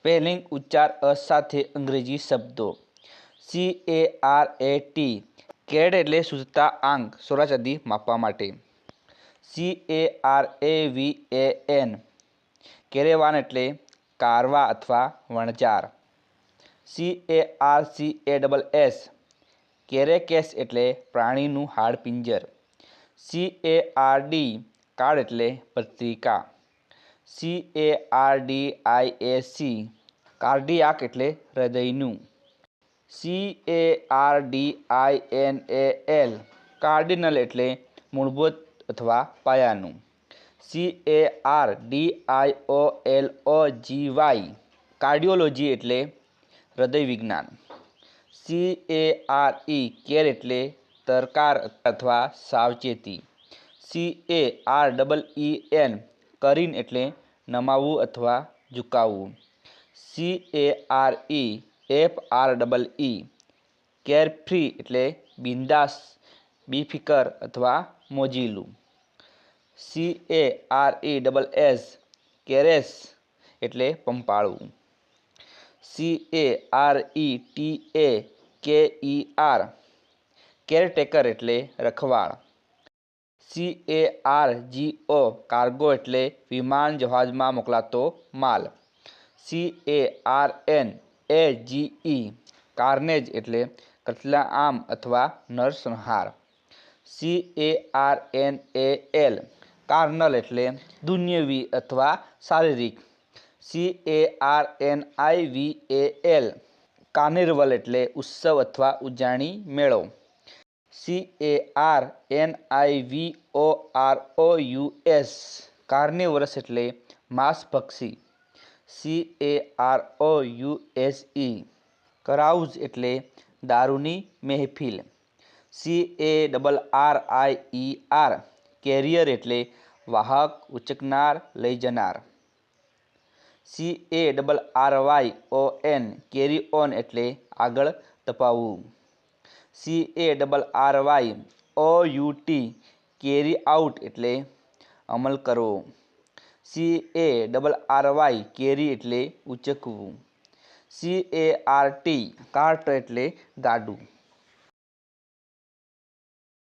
Spelling ઉચ્ચાર અ સાથે અંગ્રેજી શબ્દો. C A R A T carat એટલે શુદ્ધતા આંક સોરાચાંદી માપવા માટે. C A R A V A N caravan એટલે કારવા અથવા વણજાર C A R C A double S carcass એટલે પ્રાણીનું હાડપિંજર. C A R D card એટલે પત્રિકા. C A R D I A C cardiac એટલે હૃદયનું. C A R D I N A L cardinal એટલે મૂળભૂત અથવા પાયાનું. C A R D I O L O G Y cardiology એટલે હૃદય વિજ્ઞાન C A R E care એટલે તરકાર અથવા સાવચેતી. C A R double E N careen એટલે નમાવવું અથવા ઝુકાવવું. C A R E F R double E carefree એટલે બિંદાસ, બેફિકર અથવા મોજીલું. C A R E double S caress એટલે પંપાળવું. C A R E T A K E R caretaker એટલે રખવાળ. C A R G O cargo એટલે વિમાન જહાજમાં મોકલાતો માલ. C A R N A G E carnage એટલે કત્લેઆમ અથવા નરસંહાર. C A R N A L carnal એટલે દુન્યવી અથવા શારીરિક. C A R N I V A L carnival એટલે ઉત્સવ અથવા ઉજાણી મેળો. C A R N I V O R O U S carnivorous એટલે માંસભક્ષી. C A R O U S E carouse એટલે દારૂની મહેફિલ. C A double R I E R carrier એટલે વાહક, ઉંચકનાર લઈ જનાર C A double R Y O N carry on એટલે આગળ ધપાવવું. C A double R Y O U T carry out એટલે અમલ કરવો. C A double R Y carry એટલે ઉંચકવું. C A R T cart એટલે ગાડું.